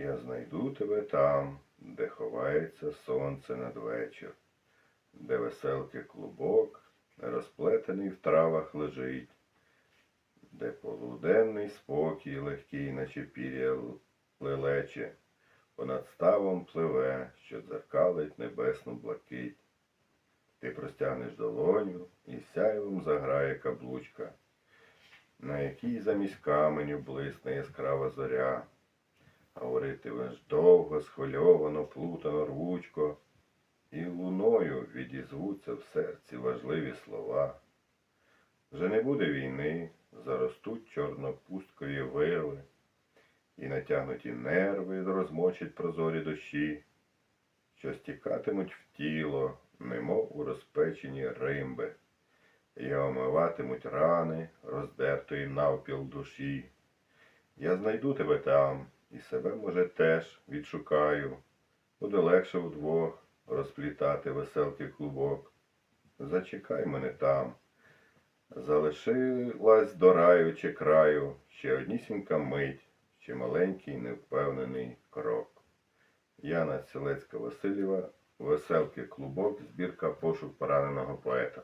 Я знайду тебе там, де ховається сонце надвечір, де веселки клубок, розплетений в травах лежить, де полуденний спокій легкий, наче пір'я лелече, понад ставом пливе, що дзеркалить небесну блакить. Ти простягнеш долоню і сяйвом заграє каблучка, на якій замість каменю блисне яскрава зоря. Говоритимеш довго, схвильовано, плутано, рвучко, і луною відізвуться в серці важливі слова. Вже не буде війни, заростуть чорнопусткові вирви, і натягнуті нерви розмочать прозорі душі, що стікатимуть в тіло, немов у розпечені римби, і омиватимуть рани роздертої навпіл душі. Я знайду тебе там, і себе, може, теж відшукаю. Буде легше вдвох розплітати веселки клубок. Зачекай мене там. Залишилась до раю чи краю ще однісінька мить, ще маленький невпевнений крок. Яна Селецька Васильєва, Веселки Клубок, збірка пошук пораненого поета.